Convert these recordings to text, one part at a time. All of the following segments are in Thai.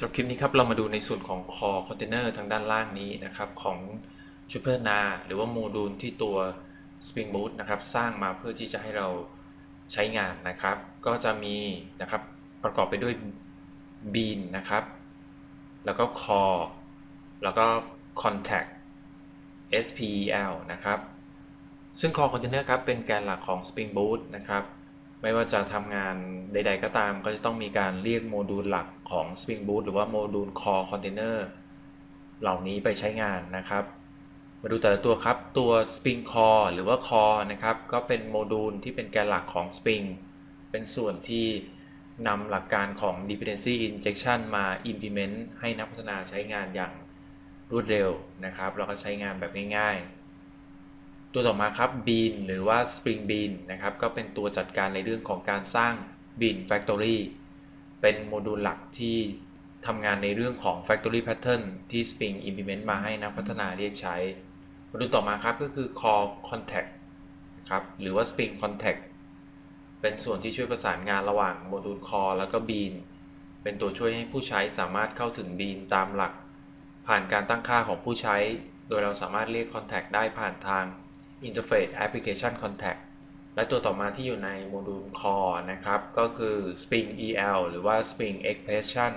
สำหรับคลิปนี้ครับเรามาดูในส่วนของ core container ทางด้านล่างนี้นะครับของชุดพัฒนาหรือว่าโมดูลที่ตัว Spring Boot นะครับสร้างมาเพื่อที่จะให้เราใช้งานนะครับ ก็จะมีนะครับประกอบไปด้วย bean นะครับ แล้วก็ core แล้วก็ contact SPEL นะครับ ซึ่ง Core Container ครับเป็นแกนหลักของ Spring Boot นะครับ ไม่ว่าจะทำงานใด ๆ ก็ตามก็จะต้องมีการเรียกโมดูลหลักของ Spring Boot หรือว่าโมดูล Core Container เหล่านี้ไปใช้งานนะครับ มาดูแต่ละตัวครับ ตัว Spring Core หรือว่า Core นะครับ ก็เป็นโมดูลที่เป็นแกนหลักของ Spring เป็นส่วนที่นำหลักการของ Dependency Injection มา implement ให้นักพัฒนาใช้งานอย่างรวดเร็วนะครับ แล้วก็ใช้งานแบบง่ายๆ ตัวต่อมาครับ Bean หรือว่า Spring Bean นะครับ ก็เป็นตัวจัดการในเรื่องของการสร้าง Bean Factory เป็นโมดูลหลักที่ทำงานในเรื่องของ Factory Pattern ที่ Spring implement มาให้นักพัฒนาเรียกใช้ โมดูลต่อมาครับก็คือ Core Contact นะครับ หรือว่า Spring Contact เป็นส่วนที่ช่วยประสานงานระหว่างโมดูล Core แล้วก็ Bean เป็นตัวช่วยให้ผู้ใช้สามารถเข้าถึง Bean ตามหลัก ผ่านการตั้งค่าของผู้ใช้ โดยเราสามารถเรียก Contact ได้ผ่านทาง Interface Application Contact และตัวต่อมาที่อยู่ในโมดูล Core นะครับ ก็คือ Spring EL หรือว่า Spring Expression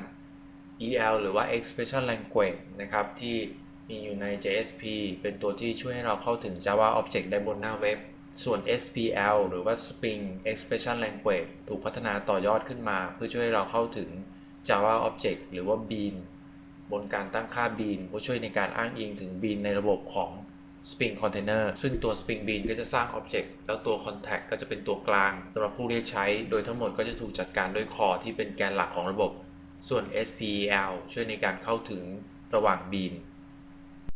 EL หรือว่า Expression Language นะครับ ที่มีอยู่ใน JSP เป็นตัวที่ช่วยให้เราเข้าถึง Java Object ได้บนหน้าเว็บ ส่วน SPL หรือว่า Spring Expression Language ถูกพัฒนาต่อยอดขึ้นมา เพื่อช่วยให้เราเข้าถึง Java Object หรือว่า Bean บนการตั้งค่า Bean เพื่อช่วยในการอ้างอิงถึง Bean ในระบบของ Spring Container ซึ่งตัว Spring Bean ก็จะสร้าง Object แล้วตัว Contact ก็จะเป็นตัวกลางสำหรับผู้เรียกใช้ โดยทั้งหมดก็จะถูกจัดการด้วย Core ที่เป็นแกนหลักของระบบ ส่วน SPL ช่วยในการเข้าถึงระหว่าง Bean